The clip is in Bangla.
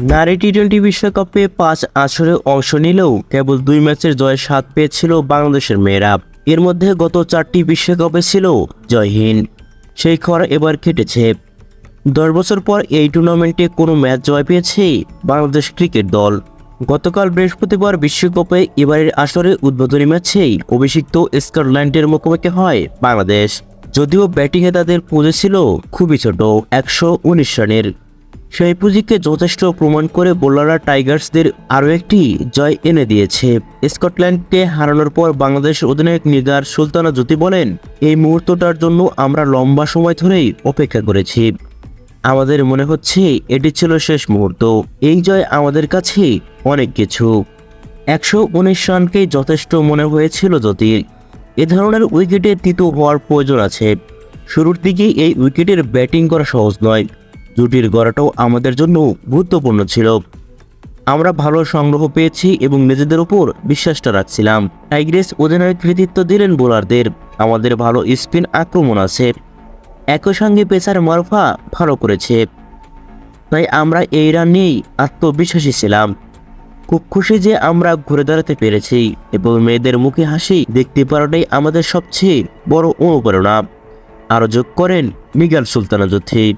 নারী টি টোয়েন্টি বিশ্বকাপে পাঁচ আসরে অংশ নিলেও কেবল দুই ম্যাচের জয়ের স্বাদ পেয়েছিল বাংলাদেশের মেয়েরা। এর মধ্যে গত চারটি বিশ্বকাপে ছিল জয়হীন সেই খরা এবার কেটেছে। দশ বছর পর এই টুর্নামেন্টে কোনো ম্যাচ জয় পেয়েছে বাংলাদেশ ক্রিকেট দল। গতকাল বৃহস্পতিবার বিশ্বকাপে এবারের আসরে উদ্বোধনী ম্যাচেই অভিষিক্ত স্কটল্যান্ডের মুখোমুখি হয় বাংলাদেশ। যদিও ব্যাটিংয়ে তাদের পুঁজি ছিল খুবই ছোট, একশো উনিশ রানের। সেই যথেষ্ট প্রমাণ করে বোলাররা টাইগার্সদের আরও একটি জয় এনে দিয়েছে। স্কটল্যান্ডকে হারানোর পর বাংলাদেশের অধিনায়ক নিগার সুলতানা জ্যোতি বলেন, এই মুহূর্তটার জন্য আমরা লম্বা সময় ধরেই অপেক্ষা করেছি। আমাদের মনে হচ্ছে এটি ছিল শেষ মুহূর্ত। এই জয় আমাদের কাছে অনেক কিছু। একশো উনিশ রানকেই যথেষ্ট মনে হয়েছিল জ্যোতির এ ধরনের উইকেটে তিত হওয়ার প্রয়োজন আছে। শুরুর দিকে এই উইকেটের ব্যাটিং করা সহজ নয়। জুটির গড়াটাও আমাদের জন্য গুরুত্বপূর্ণ ছিল। আমরা ভালো সংগ্রহ পেয়েছি এবং নিজেদের উপর বিশ্বাসটা রাখছিলাম। টাইগ্রেস অধিনায়ক কৃতিত্ব দিলেন বোলারদের। আমাদের ভালো স্পিন আক্রমণ আছে। একই সঙ্গে পেসার মারফা ভালো করেছে। তাই আমরা এই রান নিয়েই আত্মবিশ্বাসী ছিলাম। খুব খুশি যে আমরা ঘুরে দাঁড়াতে পেরেছি এবং মেয়েদের মুখে হাসি দেখতে পারাটাই আমাদের সবচেয়ে বড় অনুপ্রেরণা। আরও যোগ করেন মিগাল সুলতানা জ্যোতি